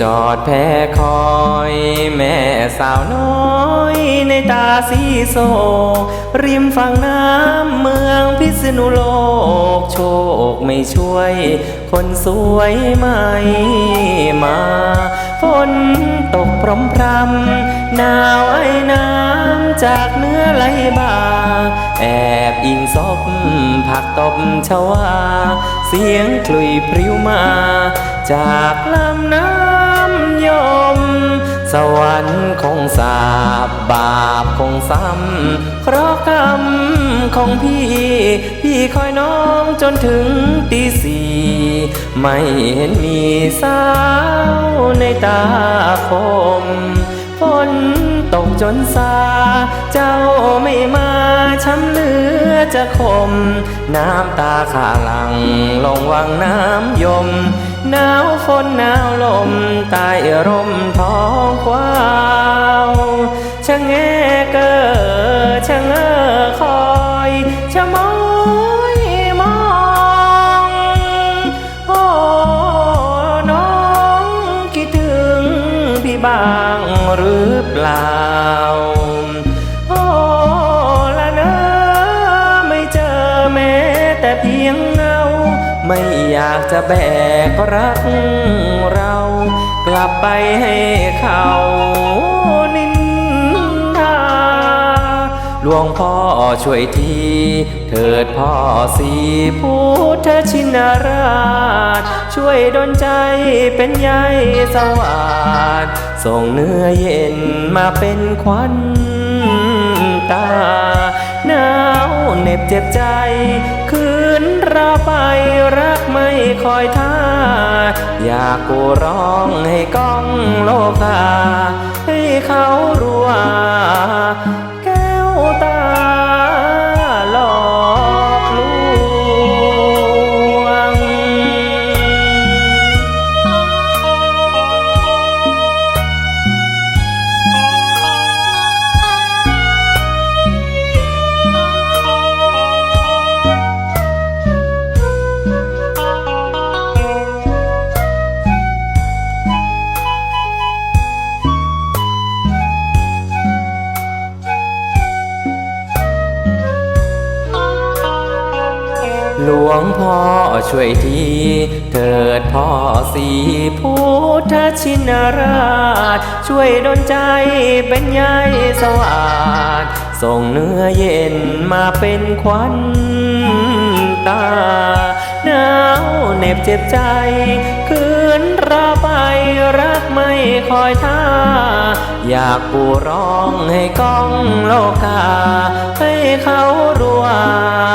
จอดแพ้คอย แม่สาวน้อยในตาสีโศกริมฝั่งน้ำเมืองพิษณุโลก โชคไม่ช่วย คนสวยไม่มาฝนตกพรำพรำหนาวไอ้น้ำจากเนื้อไหลบ่า แอบอิงศพผักตบชวา เสียงคลุยพริ้วมา จากลำน้ำ ยม สวรรค์คงสาบบาปคงซ้ำเพราะกรรมของพี่ พี่คอยน้องจนถึงตีสี่ไม่เห็นมีสาวในตาคมฝนตกจนซา เจ้าไม่มาช้ำเหลือจะคม น้ำตาขาหลังลงวังน้ำยม หนาวฝนหนาวลมใต้ร่มท้องกว้าวชะแงเกอชะเงอคอยชะมอยมองโอ้น้องคิดถึงพี่บ้างหรือเปล่าโอ้ละเนอไม่เจอแม้แต่เพียง ไม่อยากจะแบกรักเรา กลับไปให้เขานินทาหลวงพ่อช่วยที เถิดพ่อสีพุทธชินราช ช่วยดลใจเป็นใยสวาดส่งเนื้อเย็นมาเป็นควันตาหนาวเหน็บเจ็บใจคื เราไปรักไม่คอยท่า อยากกูร้องให้ก้องโลกา ให้เขารู้ว่า หลวงพ่อช่วยทีเถิดพ่อสีพุทธชินราช ช่วยดลใจเป็นใยสว่าดส่งเนื้อเย็นมาเป็นควันตาหนาวเหน็บเจ็บใจ คืนราไปรักไม่คอยท่า อยากปูร้องให้ก้องโลกา ให้เขารู้ว่า